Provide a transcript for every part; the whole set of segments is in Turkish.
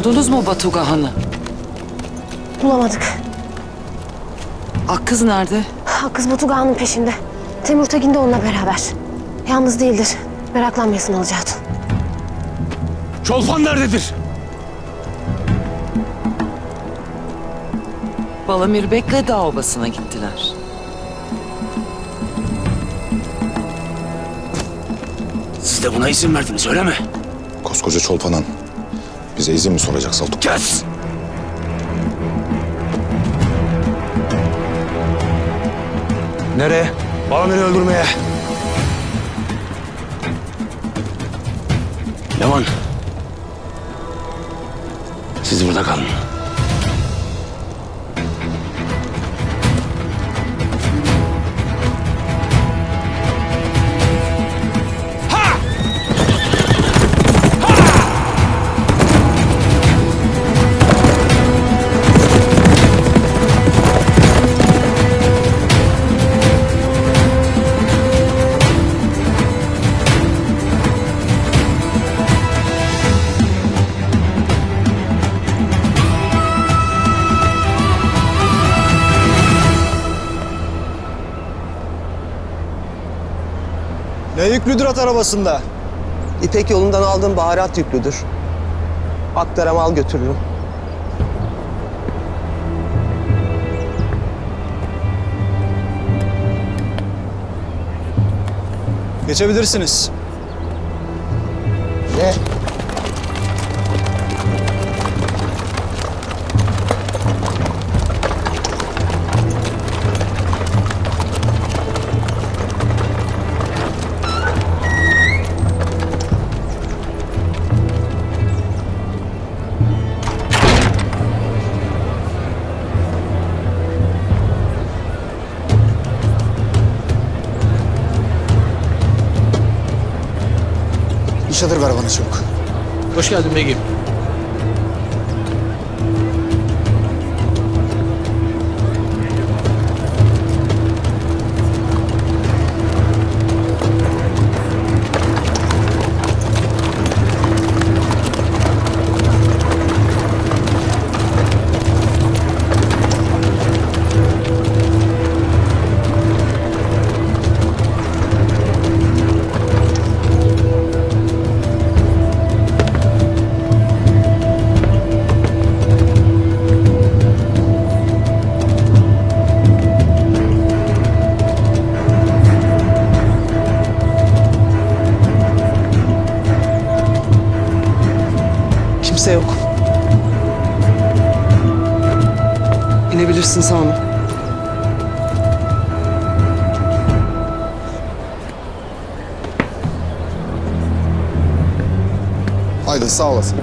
Buldunuz mu Batuga Han'ı? Bulamadık. Akkız nerede? Ha, Kız Batu Ağa'nın peşinde. Temur Tekin de onunla beraber. Yalnız değildir. Meraklanmayasın Alaca Hatun. Çolpan nerededir? Balamir Bek'le dağ obasına gittiler. Siz de buna izin verdiniz öyle mi? Koskoca Çolpanan. Bize izin mi soracak Saltuk? Kes! Nereye? Balamir'i öldürmeye. Leman. Siz burada kalın. Ne yüklüdür at arabasında? İpek yolundan aldığım baharat yüklüdür. Aktar'a mal götürürüm. Geçebilirsiniz. Ne? İşadır ver bana çabuk. Hoş geldin Begim. Kimse yok. İnebilirsin Sami. Haydi sağ olasın.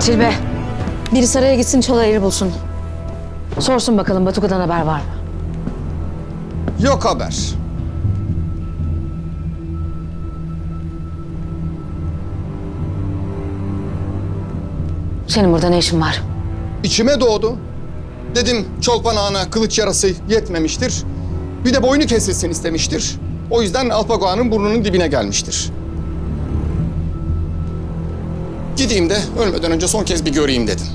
Cilbe. Biri saraya gitsin Çalayır'ı bulsun. Sorsun bakalım Batuka'dan haber var mı? Yok haber. Senin burada ne işin var? İçime doğdu. Dedim Çolpan Ağa'na kılıç yarası yetmemiştir. Bir de boynu kesilsin istemiştir. O yüzden Alpago Ağa'nın burnunun dibine gelmiştir. Gideyim de ölmeden önce son kez bir göreyim dedim.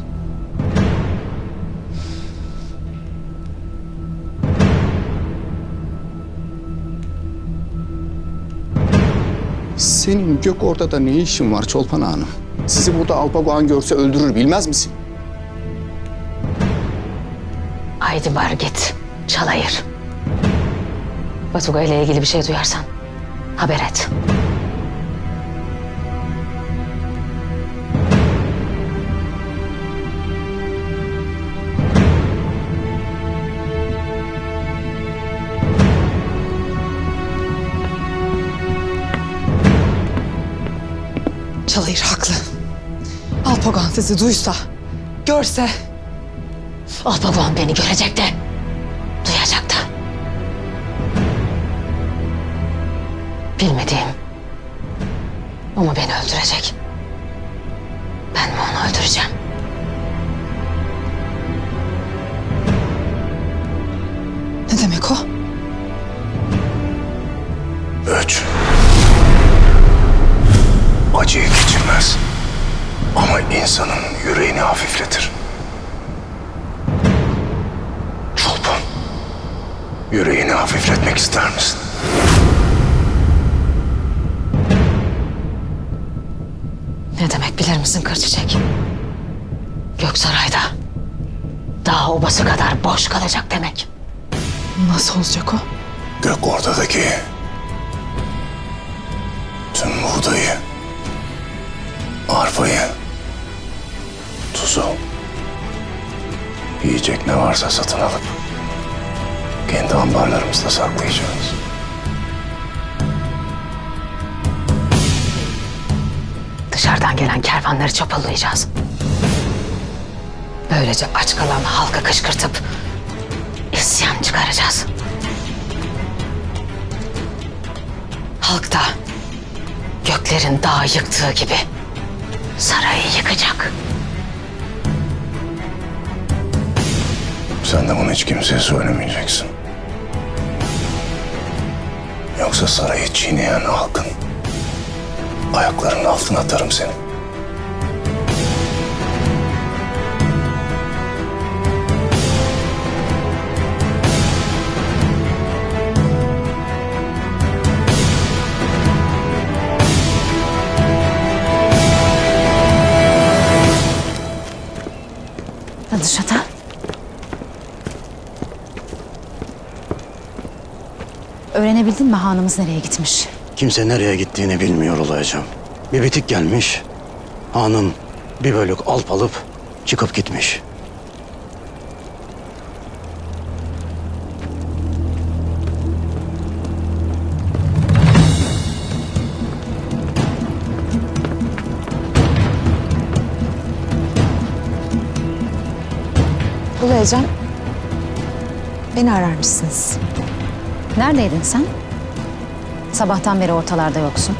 Senin gök ortada ne işin var Çolpan Hanım? Sizi burada Alpago Ağa'nın görse öldürür bilmez misin? Haydi var git. Çalayır. Batuga ile ilgili bir şey duyarsan haber et. Çalayır haklı. Alpagan sizi duysa, görse Alpagoan beni görecek de, duyacak da. Bilmediğim ama beni öldürecek. Yüreğini hafifletmek ister misin? Ne demek bilir misin Kırçiçek? Göksaray'da dağ obası kadar boş kalacak demek. Nasıl olacak o? Gök ortadaki tüm buğdayı, arpayı, tuzu, yiyecek ne varsa satın alıp kendi ambarlarımızda saklayacağız. Dışarıdan gelen kervanları çapallayacağız. Böylece aç kalan halkı kışkırtıp isyan çıkaracağız. Halk da göklerin dağı yıktığı gibi sarayı yıkacak. Sen de bunu hiç kimseye söylemeyeceksin. Yoksa sarayı çiğneyen halkın ayaklarının altına atarım seni. Öğrenebildin mi hanımız nereye gitmiş? Kimse nereye gittiğini bilmiyor olacağım. Bir bitik gelmiş. Hanım bir bölük alp alıp çıkıp gitmiş. Bulayacağım. Beni ararmışsınız. Neredeydin sen? Sabahtan beri ortalarda yoksun.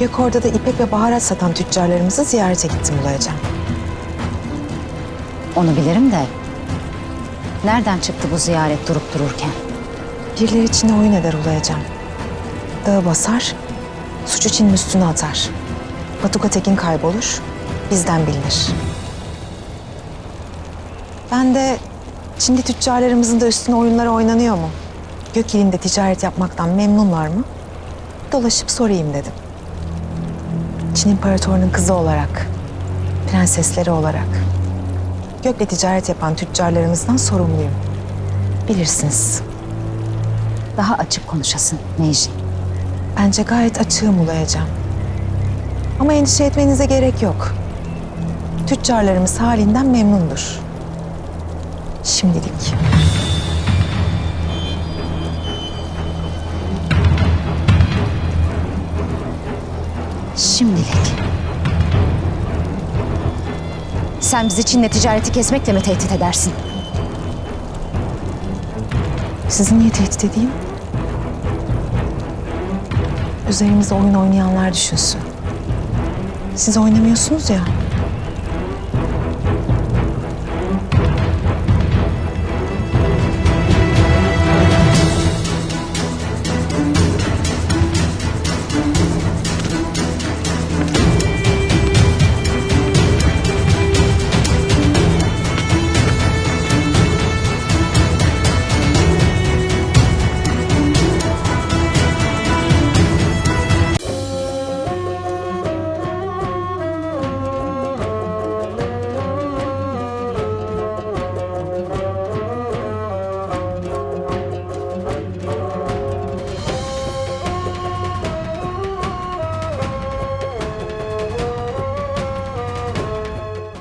Gökor'da da ipek ve baharat satan tüccarlarımızı ziyarete gittim Ulayacağım. Onu bilirim de. Nereden çıktı bu ziyaret durup dururken? Birileri içine oyun eder Ulayacağım. Dağı basar, suçu Çin'in üstüne atar. Batuka Tekin kaybolur, bizden bilinir. Ben de Çinli tüccarlarımızın da üstüne oyunları oynanıyor mu? Gök ilinde ticaret yapmaktan memnunlar mı? Dolaşıp sorayım dedim. Çin İmparatorunun kızı olarak, prensesleri olarak gökle ticaret yapan tüccarlarımızdan sorumluyum. Bilirsiniz. Daha açık konuşasın Necip. Bence gayet açığım ulayacağım. Ama endişe etmenize gerek yok. Tüccarlarımız halinden memnundur. Şimdilik. Şimdilik. Sen bizi Çin'le ticareti kesmekle mi tehdit edersin? Sizi niye tehdit edeyim? Üzerimizde oyun oynayanlar düşünsün. Siz oynamıyorsunuz ya.